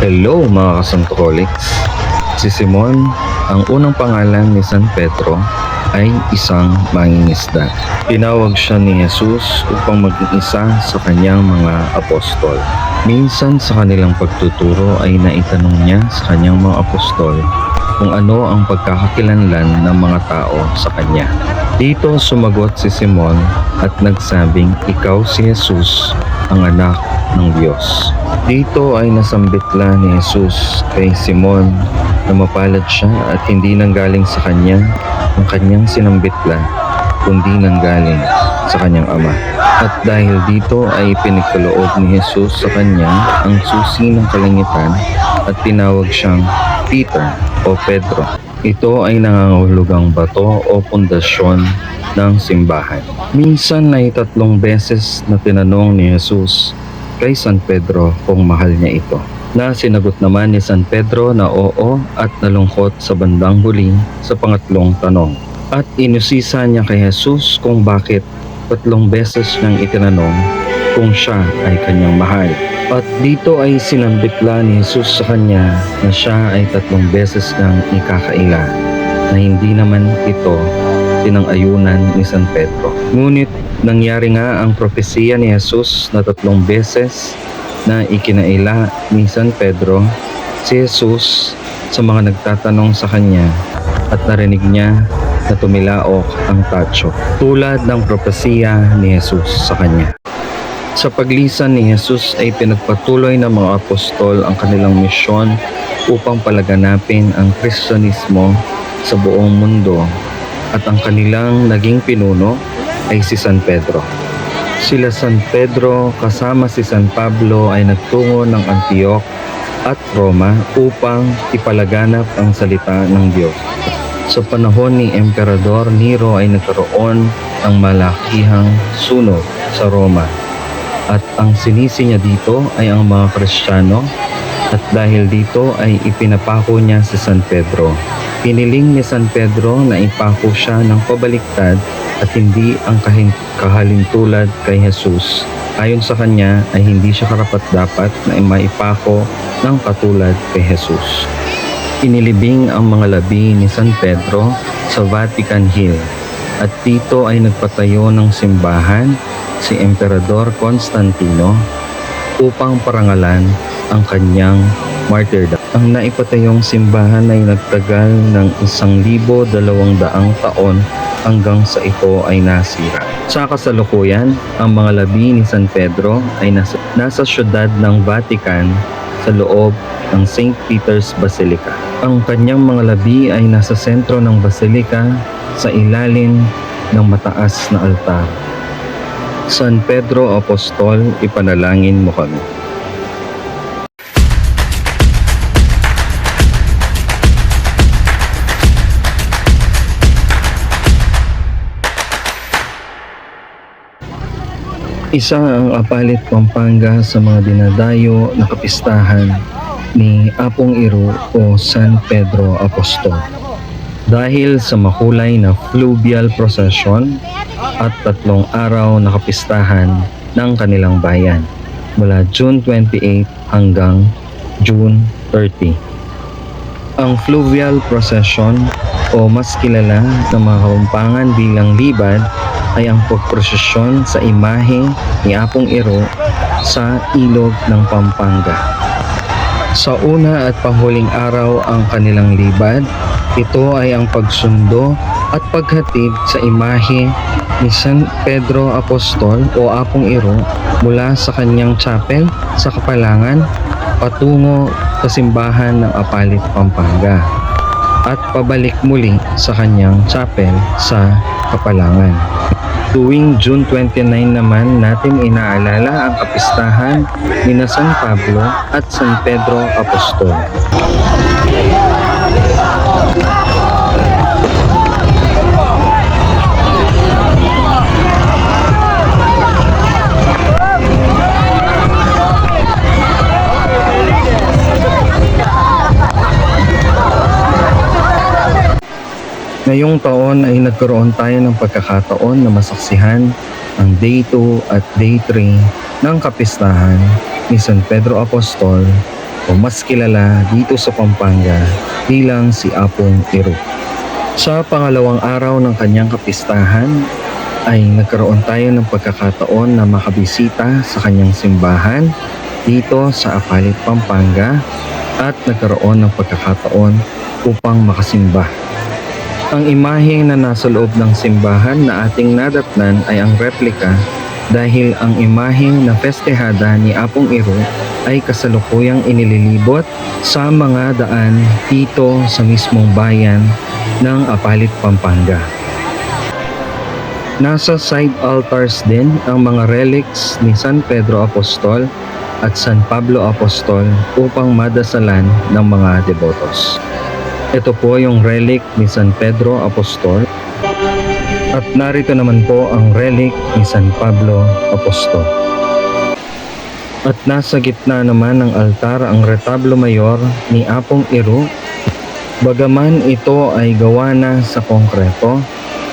Hello mga kasantoholics! Si Simon, ang unang pangalan ni San Pedro ay isang mangingisda. Tinawag siya ni Jesus upang maging isa sa kanyang mga apostol. Minsan sa kanilang pagtuturo ay naitanong niya sa kanyang mga apostol kung ano ang pagkakakilanlan ng mga tao sa kanya. Dito sumagot si Simon at nagsabing ikaw si Jesus, ang anak ng Diyos. Dito ay nasambitla ni Jesus kay Simon na mapalad siya at hindi nanggaling sa kanya ang kanyang sinambitla kundi nanggaling sa kanyang ama. At dahil dito ay pinagkaloob ni Jesus sa kanya ang susi ng kalangitan at tinawag siyang Peter o Pedro. Ito ay nangangahulugang bato o pundasyon ng simbahan. Minsan ay tatlong beses na tinanong ni Jesus kay San Pedro kung mahal niya ito. Na sinagot naman ni San Pedro na oo at nalungkot sa bandang huli sa pangatlong tanong. At inusisa niya kay Jesus kung bakit tatlong beses niyang itinanong kung siya ay kanyang mahal. At dito ay sinambitla ni Jesus sa kanya na siya ay tatlong beses niyang ikakaila na hindi naman ito tinang-ayunan ni San Pedro. Ngunit nangyari nga ang propesiya ni Jesus na tatlong beses na ikinaila ni San Pedro si Jesus sa mga nagtatanong sa kanya at narinig niya na tumilaok ang tatso tulad ng propesiya ni Jesus sa kanya. Sa paglisan ni Jesus ay pinagpatuloy ng mga apostol ang kanilang misyon upang palaganapin ang Kristyanismo sa buong mundo at ang kanilang naging pinuno ay si San Pedro. Sila San Pedro kasama si San Pablo ay nagtungo ng Antioch at Roma upang ipalaganap ang salita ng Diyos. Sa panahon ni Emperador Nero ay nagkaroon ng malakihang sunog sa Roma at ang sinisi niya dito ay ang mga Kristiyano at dahil dito ay ipinapako niya si San Pedro. Piniling ni San Pedro na ipako siya ng pabaliktad at hindi ang kahalintulad kay Jesus. Ayon sa kanya ay hindi siya karapat-dapat na maipako ng katulad kay Jesus. Inilibing ang mga labi ni San Pedro sa Vatican Hill at dito ay nagpatayo ng simbahan si Emperador Constantino upang parangalan ang kanyang martyrdom. Ang naipatayong simbahan ay nagtagal ng isang libo dalawang daang taon hanggang sa ito ay nasira. Sa kasalukuyan, ang mga labi ni San Pedro ay nasa, nasa syudad ng Vatican sa loob ng St. Peter's Basilica. Ang kanyang mga labi ay nasa sentro ng basilica sa ilalim ng mataas na altar. San Pedro Apostol, ipanalangin mo kami. Isa ang Apalit Pampanga sa mga dinadayo na kapistahan ni Apong Iro o San Pedro Apostol. Dahil sa makulay na fluvial procession at tatlong araw na kapistahan ng kanilang bayan mula June 28 hanggang June 30. Ang fluvial procession o mas kilala ng mga kapampangan bilang libad ay ang pagprosesyon sa imahe ni Apong Iro sa ilog ng Pampanga. Sa una at panghuling araw ang kanilang libad, ito ay ang pagsundo at paghatid sa imahe ni San Pedro Apostol o Apong Iro mula sa kanyang chapel sa Kapalangan patungo sa simbahan ng Apalit, Pampanga at pabalik muli sa kanyang chapel sa Kapalangan. Tuwing June 29 naman natin inaalala ang kapistahan ni na San Pablo at San Pedro Apostol. Ngayong taon ay nagkaroon tayo ng pagkakataon na masaksihan ang Day 2 at Day 3 ng kapistahan ni San Pedro Apostol o mas kilala dito sa Pampanga bilang si Apong Iro. Sa pangalawang araw ng kanyang kapistahan ay nagkaroon tayo ng pagkakataon na makabisita sa kanyang simbahan dito sa Apalit, Pampanga at nagkaroon ng pagkakataon upang makasimba. Ang imahe na nasa loob ng simbahan na ating nadatnan ay ang replika dahil ang imahe na festehada ni Apong Iro ay kasalukuyang inililibot sa mga daan dito sa mismong bayan ng Apalit, Pampanga. Nasa side altars din ang mga relics ni San Pedro Apostol at San Pablo Apostol upang madasalan ng mga debotos. Ito po yung relic ni San Pedro Apostol at narito naman po ang relic ni San Pablo Apostol. At nasa gitna naman ng altar ang retablo mayor ni Apong Iro. Bagaman ito ay gawa na sa konkreto,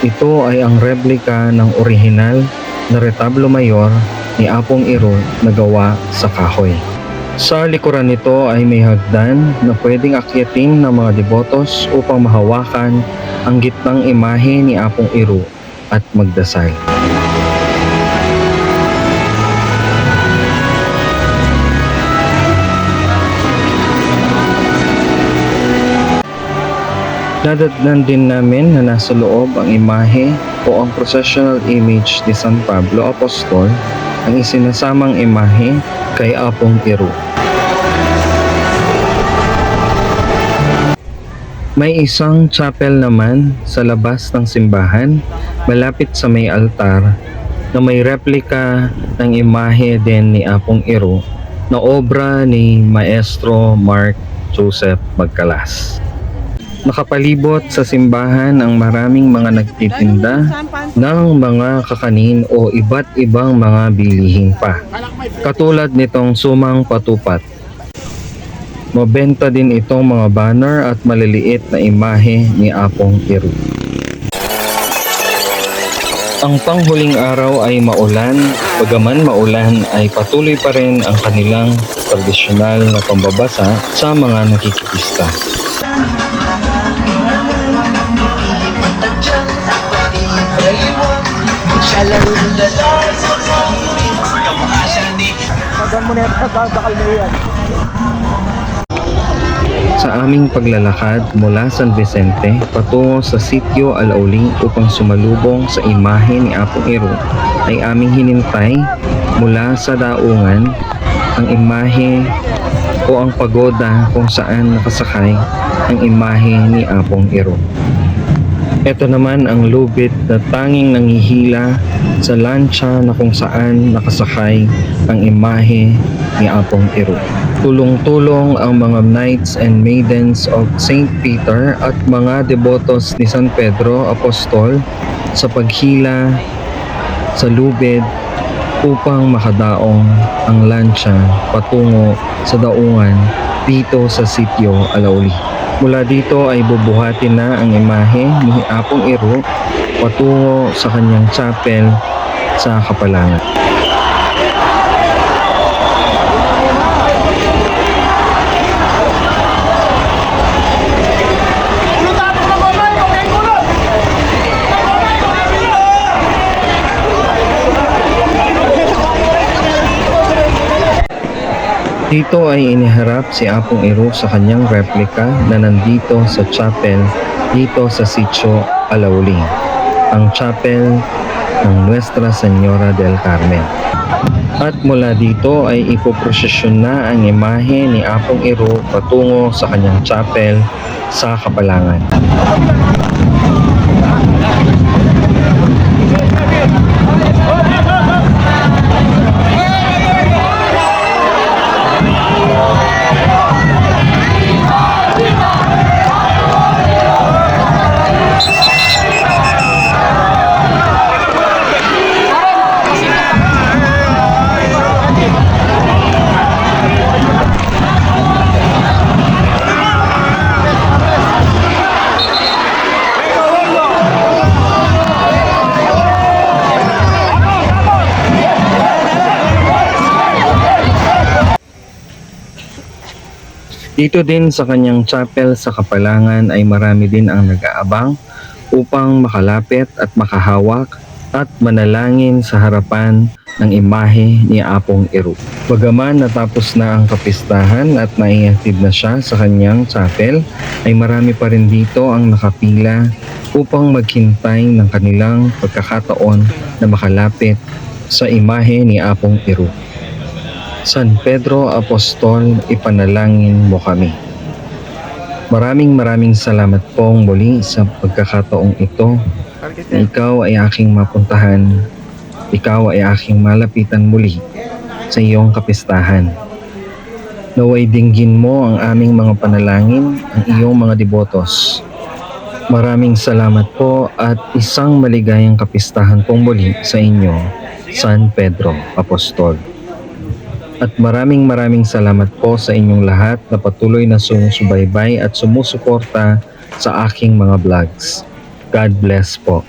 ito ay ang replika ng orihinal na retablo mayor ni Apong Iro na gawa sa kahoy. Sa likuran nito ay may hagdan na pwedeng akyatin ng mga debotos upang mahawakan ang gitnang imahe ni Apong Iro at magdasal. Nadatnan din namin na nasa loob ang imahe o ang processional image ni San Pablo Apostol ang isinasamang imahe kay Apong Iro. May isang chapel naman sa labas ng simbahan malapit sa may altar na may replika ng imahe din ni Apong Iro na obra ni Maestro Mark Joseph Magkalas. Nakapalibot sa simbahan ang maraming mga nagtitinda ng mga kakanin o iba't ibang mga bilihin pa. Katulad nitong sumang patupat. Mabenta din itong mga banner at maliliit na imahe ni Apong Iro. Ang panghuling araw ay maulan, bagaman maulan ay patuloy pa rin ang kanilang tradisyonal na pambabasa sa mga nakikipista. Sa aming paglalakad mula San Vicente patungo sa sitio Alauli upang sumalubong sa imahe ni Apong Iro ay aming hinintay mula sa daungan ang imahe o ang pagoda kung saan nakasakay ang imahe ni Apong Iro. Ito naman ang lubid na tanging nangihila sa lancha na kung saan nakasakay ang imahe ni Apong Iro. Tulong-tulong ang mga knights and maidens of St. Peter at mga debotos ni San Pedro Apostol sa paghila sa lubid upang makadaong ang lancha patungo sa daungan dito sa sitio Alauli. Mula dito ay bubuhatin na ang imahe ni Apong Iro patungo sa kanyang chapel sa Kapalangan. Dito ay iniharap si Apong Iro sa kanyang replika na nandito sa chapel dito sa Sitio Alauli, ang chapel ng Nuestra Señora del Carmen. At mula dito ay ipoprosesyon na ang imahe ni Apong Iro patungo sa kanyang chapel sa Kapalangan. Dito din sa kanyang chapel sa Kapalangan ay marami din ang nag-aabang upang makalapit at makahawak at manalangin sa harapan ng imahe ni Apong Eru. Bagaman natapos na ang kapistahan at naihatid na siya sa kanyang chapel, ay marami pa rin dito ang nakapila upang maghintay ng kanilang pagkakataon na makalapit sa imahe ni Apong Eru. San Pedro Apostol, ipanalangin mo kami. Maraming maraming salamat pong muli sa pagkakataong ito na ikaw ay aking mapuntahan, ikaw ay aking malapitan muli sa iyong kapistahan. Naway dinggin mo ang aming mga panalangin, ang iyong mga devotos. Maraming salamat po at isang maligayang kapistahan pong muli sa inyo, San Pedro Apostol. At maraming maraming salamat po sa inyong lahat na patuloy na sumusubaybay at sumusuporta sa aking mga vlogs. God bless po.